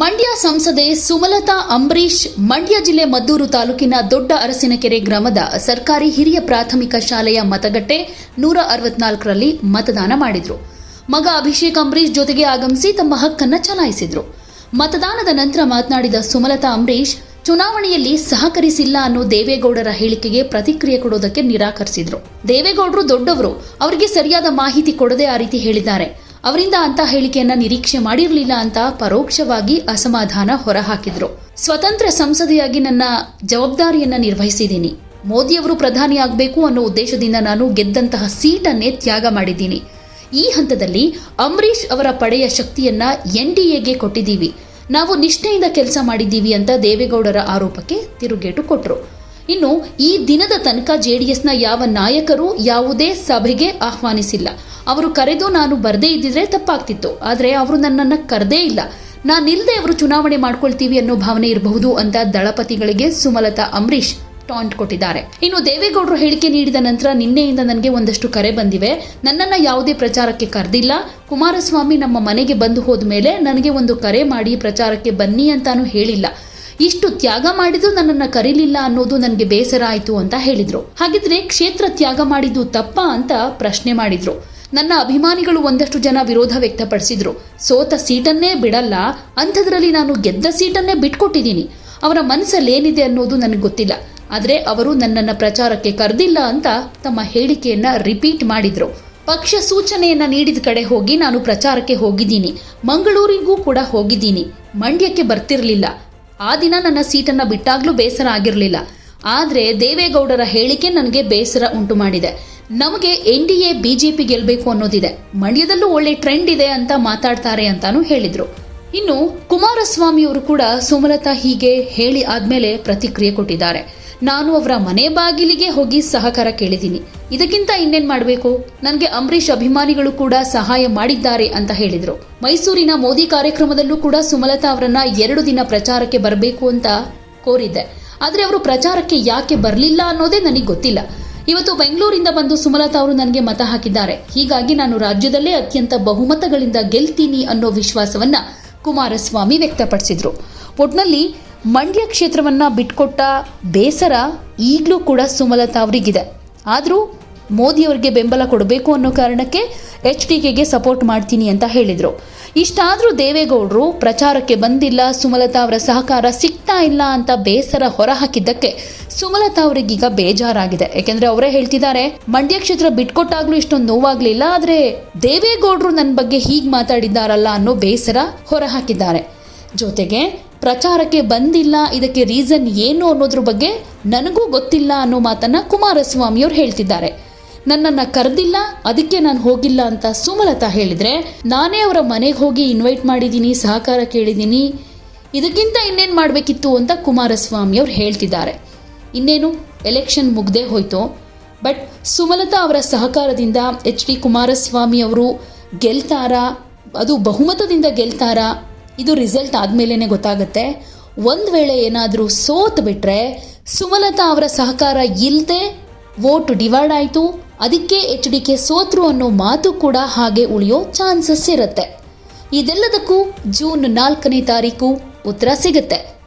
ಮಂಡ್ಯ ಸಂಸದೆ ಸುಮಲತಾ ಅಂಬರೀಶ್ ಮಂಡ್ಯ ಜಿಲ್ಲೆ ಮದ್ದೂರು ತಾಲೂಕಿನ ದೊಡ್ಡ ಅರಸಿನಕೆರೆ ಗ್ರಾಮದ ಸರ್ಕಾರಿ ಹಿರಿಯ ಪ್ರಾಥಮಿಕ ಶಾಲೆಯ ಮತಗಟ್ಟೆ ನೂರ ಅರವತ್ನಾಲ್ಕರಲ್ಲಿ ಮತದಾನ ಮಾಡಿದ್ರು. ಮಗ ಅಭಿಷೇಕ್ ಅಂಬರೀಶ್ ಜೊತೆಗೆ ಆಗಮಿಸಿ ತಮ್ಮ ಹಕ್ಕನ್ನು ಚಲಾಯಿಸಿದ್ರು. ಮತದಾನದ ನಂತರ ಮಾತನಾಡಿದ ಸುಮಲತಾ ಅಂಬರೀಶ್ ಚುನಾವಣೆಯಲ್ಲಿ ಸಹಕರಿಸಿಲ್ಲ ಅನ್ನೋ ದೇವೇಗೌಡರ ಹೇಳಿಕೆಗೆ ಪ್ರತಿಕ್ರಿಯೆ ಕೊಡೋದಕ್ಕೆ ನಿರಾಕರಿಸಿದ್ರು. ದೇವೇಗೌಡರು ದೊಡ್ಡವರು, ಅವರಿಗೆ ಸರಿಯಾದ ಮಾಹಿತಿ ಕೊಡದೆ ಆ ರೀತಿ ಹೇಳಿದ್ದಾರೆ. ಅವರಿಂದ ಅಂತ ಹೇಳಿಕೆಯನ್ನ ನಿರೀಕ್ಷೆ ಮಾಡಿರಲಿಲ್ಲ ಅಂತ ಪರೋಕ್ಷವಾಗಿ ಅಸಮಾಧಾನ ಹೊರಹಾಕಿದ್ರು. ಸ್ವತಂತ್ರ ಸಂಸದೆಯಾಗಿ ನನ್ನ ಜವಾಬ್ದಾರಿಯನ್ನ ನಿರ್ವಹಿಸಿದ್ದೀನಿ. ಮೋದಿಯವರು ಪ್ರಧಾನಿ ಆಗಬೇಕು ಅನ್ನೋ ಉದ್ದೇಶದಿಂದ ನಾನು ಗೆದ್ದಂತಹ ಸೀಟನ್ನೇ ತ್ಯಾಗ ಮಾಡಿದ್ದೀನಿ. ಈ ಹಂತದಲ್ಲಿ ಅಂಬರೀಷ್ ಅವರ ಪಡೆಯ ಶಕ್ತಿಯನ್ನ ಎನ್ಡಿಎಗೆ ಕೊಟ್ಟಿದ್ದೀವಿ. ನಾವು ನಿಷ್ಠೆಯಿಂದ ಕೆಲಸ ಮಾಡಿದ್ದೀವಿ ಅಂತ ದೇವೇಗೌಡರ ಆರೋಪಕ್ಕೆ ತಿರುಗೇಟು ಕೊಟ್ಟರು ಇನ್ನು ಈ ದಿನದ ತನಕ ಜೆಡಿಎಸ್ನ ಯಾವ ನಾಯಕರು ಯಾವುದೇ ಸಭೆಗೆ ಆಹ್ವಾನಿಸಿಲ್ಲ. ಅವರು ಕರೆದು ನಾನು ಬರದೇ ಇದ್ದಿದ್ರೆ ತಪ್ಪಾಗ್ತಿತ್ತು. ಆದರೆ ಅವರು ನನ್ನನ್ನು ಕರೆದೇ ಇಲ್ಲ. ನಾನಿಲ್ಲದೆ ಅವರು ಚುನಾವಣೆ ಮಾಡ್ಕೊಳ್ತೀವಿ ಅನ್ನೋ ಭಾವನೆ ಇರಬಹುದು ಅಂತ ದಳಪತಿಗಳಿಗೆ ಸುಮಲತಾ ಅಂಬರೀಷ್ ಟಾಂಟ್ ಕೊಟ್ಟಿದ್ದಾರೆ. ಇನ್ನು ದೇವೇಗೌಡರು ಹೇಳಿಕೆ ನೀಡಿದ ನಂತರ ನಿನ್ನೆಯಿಂದ ನನಗೆ ಒಂದಷ್ಟು ಕರೆ ಬಂದಿವೆ. ನನ್ನನ್ನ ಯಾವುದೇ ಪ್ರಚಾರಕ್ಕೆ ಕರೆದಿಲ್ಲ. ಕುಮಾರಸ್ವಾಮಿ ನಮ್ಮ ಮನೆಗೆ ಬಂದು ಹೋದ ಮೇಲೆ ನನಗೆ ಒಂದು ಕರೆ ಮಾಡಿ ಪ್ರಚಾರಕ್ಕೆ ಬನ್ನಿ ಅಂತಾನೂ ಹೇಳಿಲ್ಲ. ಇಷ್ಟು ತ್ಯಾಗ ಮಾಡಿದ್ರು ನನ್ನನ್ನು ಕರೀಲಿಲ್ಲ ಅನ್ನೋದು ನನಗೆ ಬೇಸರ ಆಯಿತು ಅಂತ ಹೇಳಿದರು. ಹಾಗಿದ್ರೆ ಕ್ಷೇತ್ರ ತ್ಯಾಗ ಮಾಡಿದ್ದು ತಪ್ಪ ಅಂತ ಪ್ರಶ್ನೆ ಮಾಡಿದ್ರು. ನನ್ನ ಅಭಿಮಾನಿಗಳು ಒಂದಷ್ಟು ಜನ ವಿರೋಧ ವ್ಯಕ್ತಪಡಿಸಿದ್ರು. ಸೋತ ಸೀಟನ್ನೇ ಬಿಡಲ್ಲ, ಅಂಥದ್ರಲ್ಲಿ ನಾನು ಗೆದ್ದ ಸೀಟನ್ನೇ ಬಿಟ್ಕೊಟ್ಟಿದ್ದೀನಿ ಅವರ ಮನಸ್ಸಲ್ಲಿ ಏನಿದೆ ಅನ್ನೋದು ನನಗೆ ಗೊತ್ತಿಲ್ಲ. ಆದರೆ ಅವರು ನನ್ನನ್ನು ಪ್ರಚಾರಕ್ಕೆ ಕರೆದಿಲ್ಲ ಅಂತ ತಮ್ಮ ಹೇಳಿಕೆಯನ್ನು ರಿಪೀಟ್ ಮಾಡಿದ್ರು. ಪಕ್ಷ ಸೂಚನೆಯನ್ನ ನೀಡಿದ ಕಡೆ ಹೋಗಿ ನಾನು ಪ್ರಚಾರಕ್ಕೆ ಹೋಗಿದ್ದೀನಿ. ಮಂಗಳೂರಿಗೂ ಕೂಡ ಹೋಗಿದ್ದೀನಿ. ಮಂಡ್ಯಕ್ಕೆ ಬರ್ತಿರ್ಲಿಲ್ಲ. ಆ ದಿನ ನನ್ನ ಸೀಟನ್ನು ಬಿಟ್ಟಾಗ್ಲೂ ಬೇಸರ ಆಗಿರಲಿಲ್ಲ. ಆದರೆ ದೇವೇಗೌಡರ ಹೇಳಿಕೆ ನನಗೆ ಬೇಸರ ಉಂಟು ಮಾಡಿದೆ. ನಮಗೆ ಎನ್ ಡಿ ಎ ಬಿಜೆಪಿ ಗೆಲ್ಲಬೇಕು ಅನ್ನೋದಿದೆ. ಮಂಡ್ಯದಲ್ಲೂ ಒಳ್ಳೆ ಟ್ರೆಂಡ್ ಇದೆ ಅಂತ ಮಾತಾಡ್ತಾರೆ ಅಂತಾನೂ ಹೇಳಿದರು. ಇನ್ನು ಕುಮಾರಸ್ವಾಮಿ ಅವರು ಕೂಡ ಸುಮಲತಾ ಹೀಗೆ ಹೇಳಿ ಆದಮೇಲೆ ಪ್ರತಿಕ್ರಿಯೆ ಕೊಟ್ಟಿದ್ದಾರೆ. ನಾನು ಅವರ ಮನೆ ಬಾಗಿಲಿಗೆ ಹೋಗಿ ಸಹಕಾರ ಕೇಳಿದ್ದೀನಿ. ಇದಕ್ಕಿಂತ ಇನ್ನೇನ್ ಮಾಡಬೇಕು? ನನಗೆ ಅಂಬರೀಷ್ ಅಭಿಮಾನಿಗಳು ಕೂಡ ಸಹಾಯ ಮಾಡಿದ್ದಾರೆ ಅಂತ ಹೇಳಿದರು. ಮೈಸೂರಿನ ಮೋದಿ ಕಾರ್ಯಕ್ರಮದಲ್ಲೂ ಕೂಡ ಸುಮಲತಾ ಅವರನ್ನ ಎರಡು ದಿನ ಪ್ರಚಾರಕ್ಕೆ ಬರಬೇಕು ಅಂತ ಕೋರಿದ್ದೆ. ಆದರೆ ಅವರು ಪ್ರಚಾರಕ್ಕೆ ಯಾಕೆ ಬರಲಿಲ್ಲ ಅನ್ನೋದೇ ನನಗೆ ಗೊತ್ತಿಲ್ಲ. ಇವತ್ತು ಬೆಂಗಳೂರಿಂದ ಬಂದು ಸುಮಲತಾ ಅವರು ನನಗೆ ಮತ ಹಾಕಿದ್ದಾರೆ. ಹೀಗಾಗಿ ನಾನು ರಾಜ್ಯದಲ್ಲೇ ಅತ್ಯಂತ ಬಹುಮತಗಳಿಂದ ಗೆಲ್ತೀನಿ ಅನ್ನೋ ವಿಶ್ವಾಸವನ್ನ ಕುಮಾರಸ್ವಾಮಿ ವ್ಯಕ್ತಪಡಿಸಿದ್ರು. ಒಟ್ನಲ್ಲಿ ಮಂಡ್ಯ ಕ್ಷೇತ್ರವನ್ನ ಬಿಟ್ಕೊಟ್ಟ ಬೇಸರ ಈಗಲೂ ಕೂಡ ಸುಮಲತಾ ಅವರಿಗಿದೆ. ಆದರೂ ಮೋದಿ ಅವರಿಗೆ ಬೆಂಬಲ ಕೊಡಬೇಕು ಅನ್ನೋ ಕಾರಣಕ್ಕೆ ಎಚ್ ಡಿ ಕೆಗೆ ಸಪೋರ್ಟ್ ಮಾಡ್ತೀನಿ ಅಂತ ಹೇಳಿದರು. ಇಷ್ಟಾದರೂ ದೇವೇಗೌಡರು ಪ್ರಚಾರಕ್ಕೆ ಬಂದಿಲ್ಲ, ಸುಮಲತಾ ಅವರ ಸಹಕಾರ ಸಿಗ್ತಾ ಇಲ್ಲ ಅಂತ ಬೇಸರ ಹೊರಹಾಕಿದ್ದಕ್ಕೆ ಸುಮಲತಾ ಅವರಿಗೀಗ ಬೇಜಾರಾಗಿದೆ. ಯಾಕೆಂದ್ರೆ ಅವರೇ ಹೇಳ್ತಿದ್ದಾರೆ, ಮಂಡ್ಯ ಕ್ಷೇತ್ರ ಬಿಟ್ಕೊಟ್ಟಾಗ್ಲೂ ಇಷ್ಟೊಂದು ನೋವಾಗಲಿಲ್ಲ, ಆದರೆ ದೇವೇಗೌಡರು ನನ್ನ ಬಗ್ಗೆ ಹೀಗೆ ಮಾತಾಡಿದ್ದಾರಲ್ಲ ಅನ್ನೋ ಬೇಸರ ಹೊರಹಾಕಿದ್ದಾರೆ. ಜೊತೆಗೆ ಪ್ರಚಾರಕ್ಕೆ ಬಂದಿಲ್ಲ, ಇದಕ್ಕೆ ರೀಸನ್ ಏನು ಅನ್ನೋದ್ರ ಬಗ್ಗೆ ನನಗೂ ಗೊತ್ತಿಲ್ಲ ಅನ್ನೋ ಮಾತನ್ನ ಕುಮಾರಸ್ವಾಮಿ ಅವರು ಹೇಳ್ತಿದ್ದಾರೆ. ನನ್ನನ್ನು ಕರೆದಿಲ್ಲ, ಅದಕ್ಕೆ ನಾನು ಹೋಗಿಲ್ಲ ಅಂತ ಸುಮಲತಾ ಹೇಳಿದರೆ, ನಾನೇ ಅವರ ಮನೆಗೆ ಹೋಗಿ ಇನ್ವೈಟ್ ಮಾಡಿದ್ದೀನಿ ಸಹಕಾರ ಕೇಳಿದ್ದೀನಿ ಇದಕ್ಕಿಂತ ಇನ್ನೇನು ಮಾಡಬೇಕಿತ್ತು ಅಂತ ಕುಮಾರಸ್ವಾಮಿ ಅವರು ಹೇಳ್ತಿದ್ದಾರೆ. ಇನ್ನೇನು ಎಲೆಕ್ಷನ್ ಮುಗ್ದೇ ಹೋಯಿತು? ಬಟ್ ಸುಮಲತಾ ಅವರ ಸಹಕಾರದಿಂದ ಎಚ್ ಡಿ ಕುಮಾರಸ್ವಾಮಿ ಅವರು ಗೆಲ್ತಾರಾ? ಅದು ಬಹುಮತದಿಂದ ಗೆಲ್ತಾರಾ? ಇದು ರಿಸಲ್ಟ್ ಆದಮೇಲೆ ಗೊತ್ತಾಗುತ್ತೆ. ಒಂದು ವೇಳೆ ಏನಾದರೂ ಸೋತ್ ಬಿಟ್ರೆ ಸುಮಲತಾ ಅವರ ಸಹಕಾರ ಇಲ್ಲದೆ ವೋಟ್ ಡಿವೈಡ್ ಆಯಿತು. ಅದಕ್ಕೆ ಎಚ್ ಡಿ ಕೆ ಸೋತ್ರು ಅನ್ನೋ ಮಾತು ಕೂಡ ಹಾಗೆ ಉಳಿಯೋ ಚಾನ್ಸಸ್ ಇರುತ್ತೆ. ಇದೆಲ್ಲದಕ್ಕೂ ಜೂನ್ ನಾಲ್ಕನೇ ತಾರೀಕು ಉತ್ತರ ಸಿಗುತ್ತೆ.